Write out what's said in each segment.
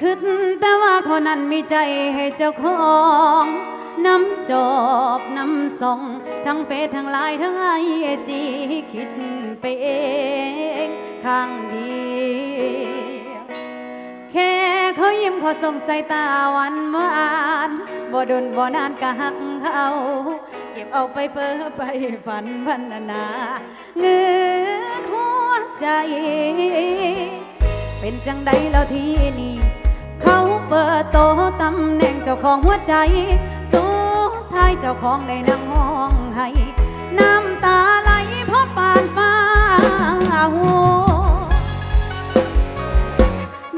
คิดแต่ว่าคนนั้นมีใจให้เจ้าของน้ำจอบน้ำส่ง ทั้งเฟซทั้งไลน์ทั้งไอจีคิดไปเองข้างเดียวแค่เขายิ้มเขาส่งสายตาหวานหวานบ่ดนบ่นานก็หักเขาเก็บเอาไปเฟ้อไปฝันพันนาเงือหัวใจ เป็นจังใดแล้วที่นี่ เขาเปิดโตตำแหน่งเจ้าของหัวใจสุดท้ายเจ้าของได้นั่งห้องให้น้ำตาไหลเพราะปานฟ้าหัว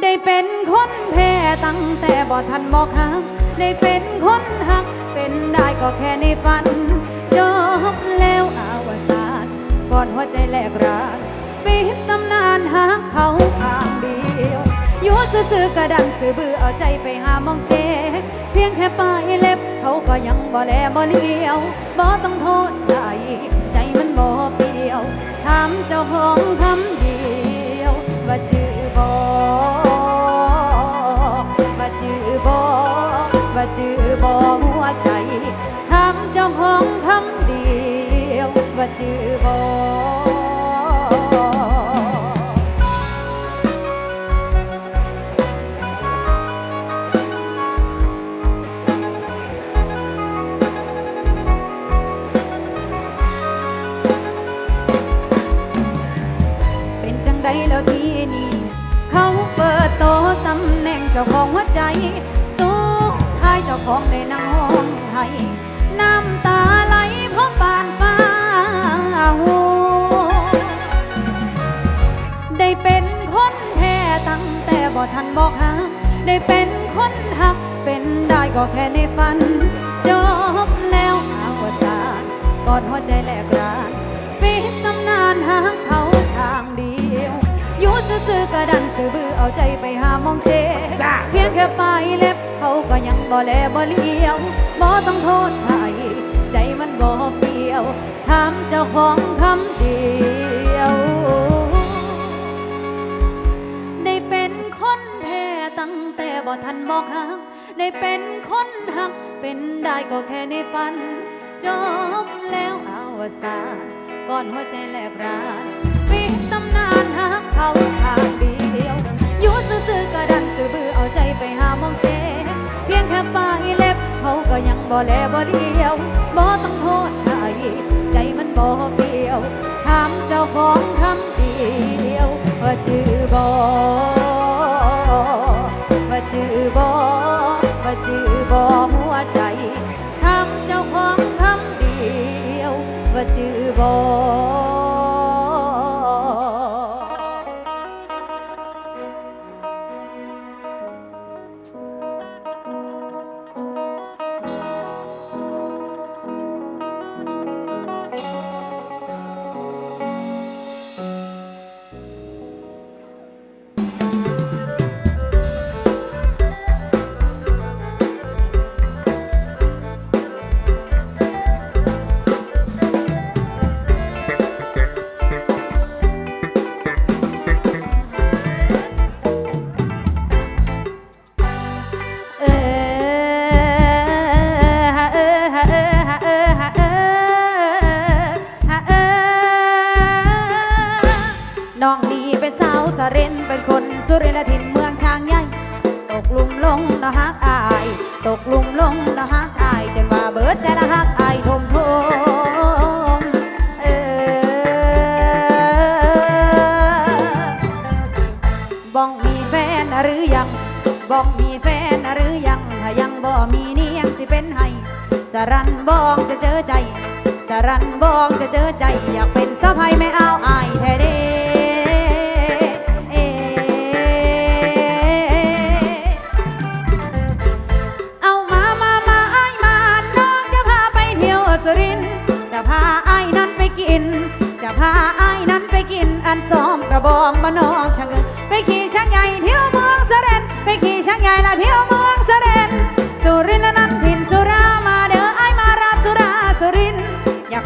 ได้เป็นคนแพ้ตั้งแต่บ่ทันบอกหักได้เป็นคนหัก เป็นได้ก็แค่ในฝันจบแล้วอาวสานก่อนหัวใจแลกรานปิดตำนานหาเขาข้างเดียว อยู่ซื่อๆกระดันสื่อบือเอาใจไปหามองเจ เพียงแค่ปลายเล็บ เขาก็ยังบ่แลบ่เลี้ยวบ่ต้องโทษใจใจมันบ่เปลี่ยวถามเจ้าของคำเดียวว่าจือบ่ว่าจือบ่ว่าจือบ่หัวใจถามเจ้าของคำเดียวว่าจือบ่เป็ ของในนั่งห้องให้น้ำตาไหลเพราะปานฟ้าหัวได้เป็นคนแพ้ตั้งแต่บ่ทันบอกหักได้เป็นคนหัก เป็นได้ก็แค่ในฝันจบแล้วอาวสานกอดหัวใจแลกรานปิดตำนานหาเขาทางเดียวอยู่ซื่อๆกระดันสื่อบือเอาใจไปหามองเจจ้าเพียงแค่ปลายเล็บ เขาก็ยังบ่แลบ่เลี้ยวบ่ต้องโทษใครใจมันบ่เปลี่ยว ถามเจ้าของคำเดียว ได้เป็นคนแพ้ตั้งแต่บ่ทันบอกหักได้เป็นคนหัก เป็นได้ก็แค่ในฝัน จบแล้วอาวสานก่อนหัวใจแลกรานปิดตำนานหักเขาทางเดียวอยู่ซื่อๆกระดันสื่อบือเอาใจไปหามอง ค่ปลายเล็บ เขาก็ยังบ่แลบ่เดียวบ่ต้องโทษใครใจมันบ่เปลี่ยวถามเจ้าของคำเดียว ว่าจือบ่ว่าจือบ่ว่าจือบ่ บ้องมีแฟนหรือยังถ้ายังบ่มีนี่ยังสิเป็นให้สรันบ้องจะเจอใจ สรันบ้องจะเจอใจ อยากเป็นสะพายไม่เอาอายแท้เด้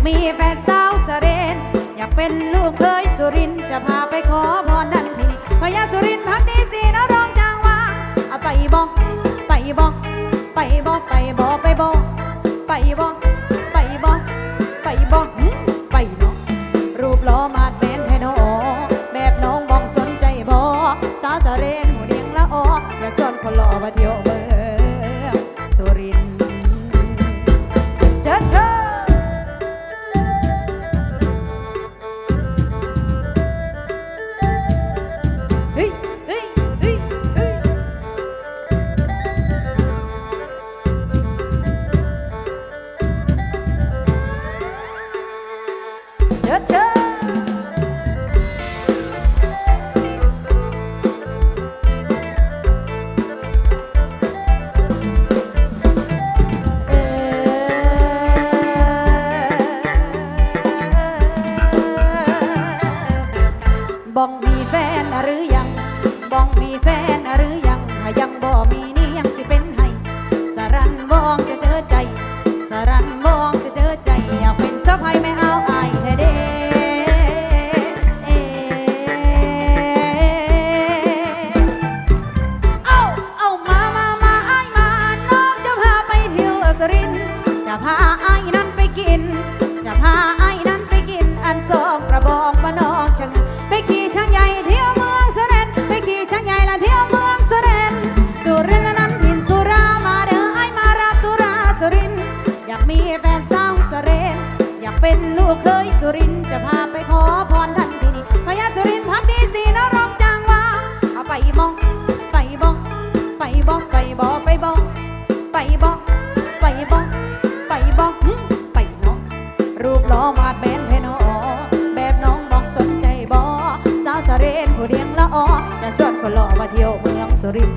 รา นสร้างเสรนอยากเป็นลูกเคยสุรินจะพาไปขอพรท่านที่นี่พญาสุรินพักดีสีนรองจางว่าเอาไปมอง ไปบอกไปบอกไปบอกไปบอกไปบอกไปบอกไปบอกไปบอกรูปล้อมาดแบนเพนอแบบน้องบอกสนใจบอสาวเสรนผู้เลี้ยงละออจะชวนคนหล่อมาเที่ยวเมืองสุรินทร์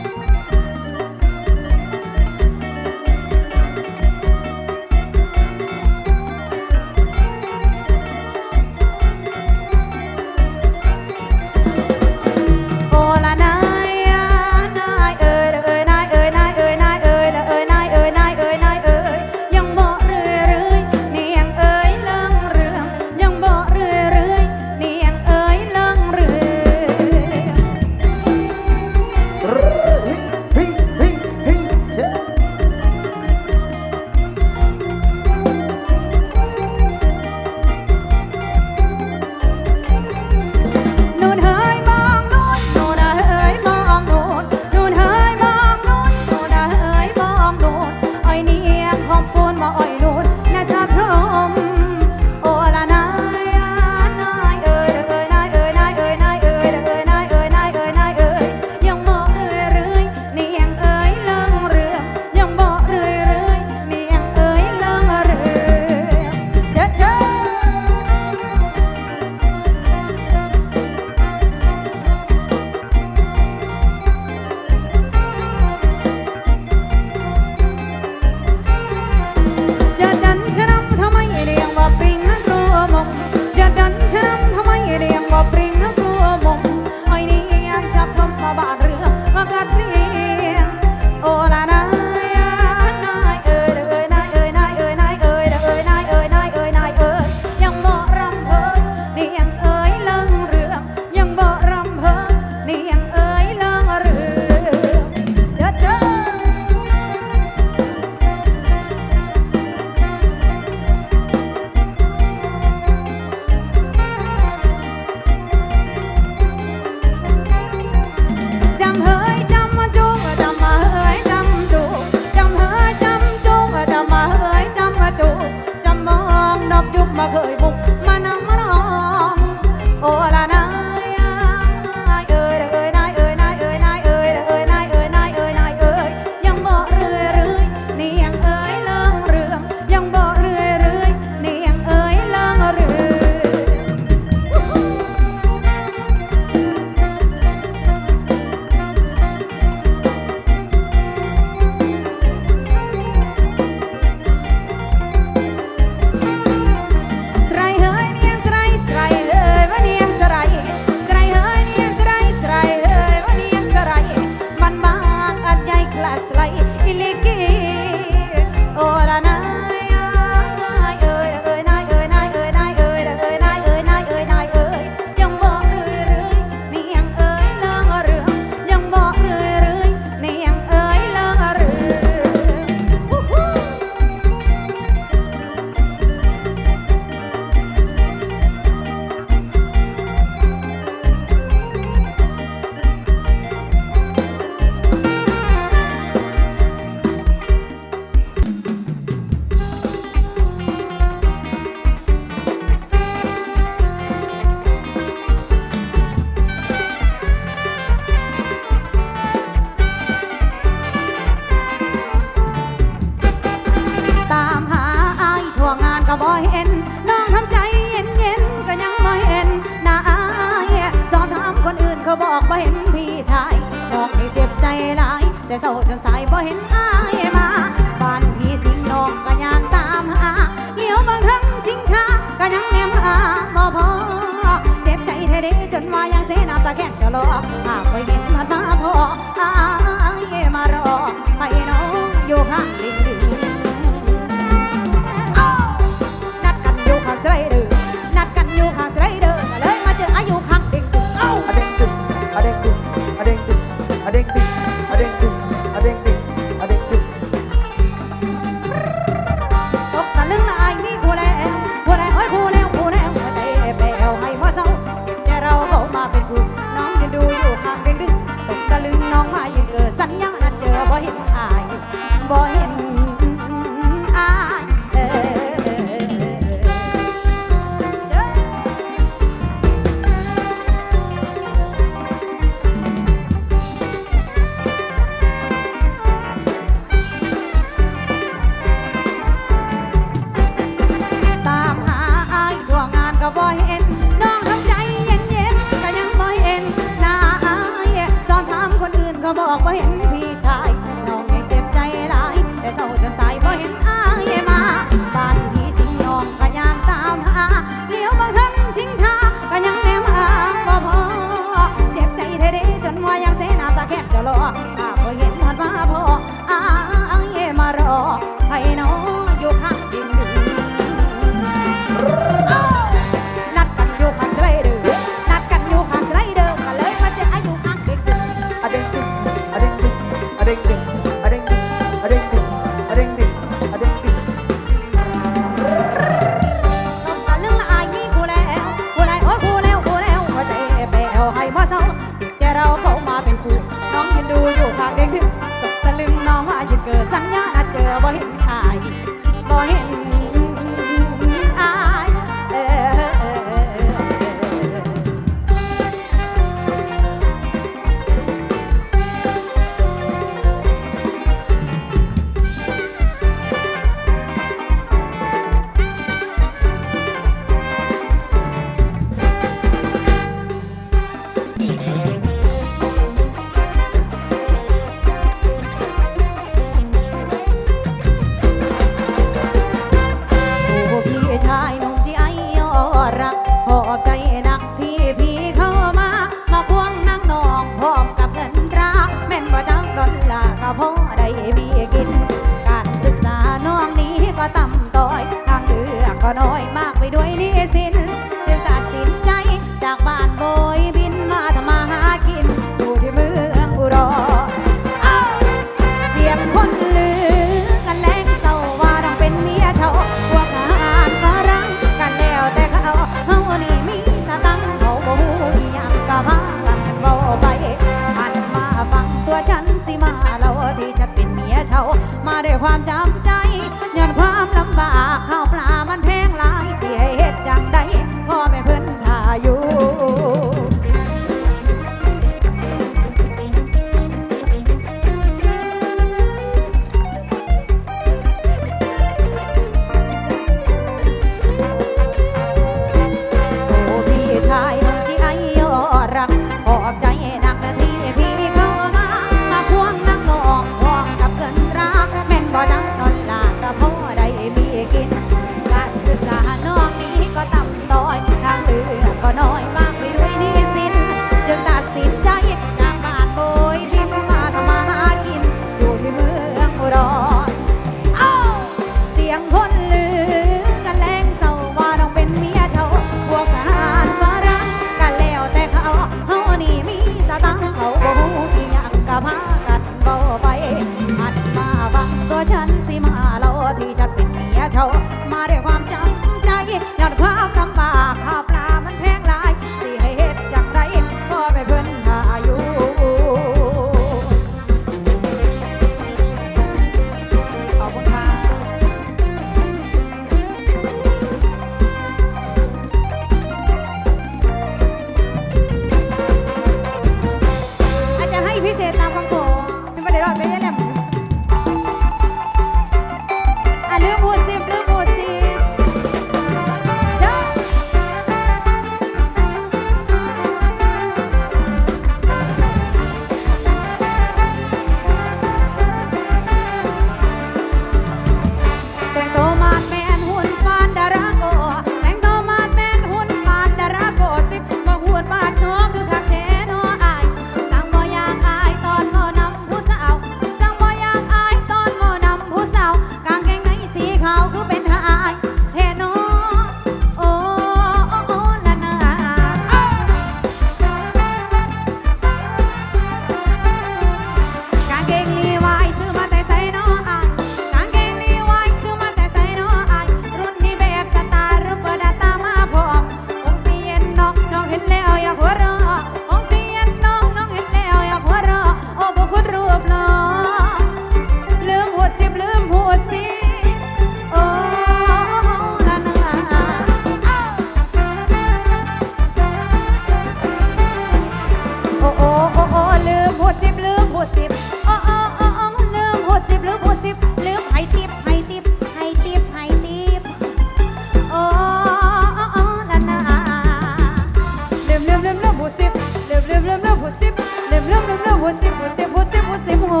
หัวสิบหัวสิบหัวสิบหัวสิบหั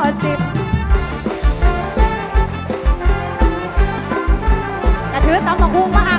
วสิบกระถือตำบักรมา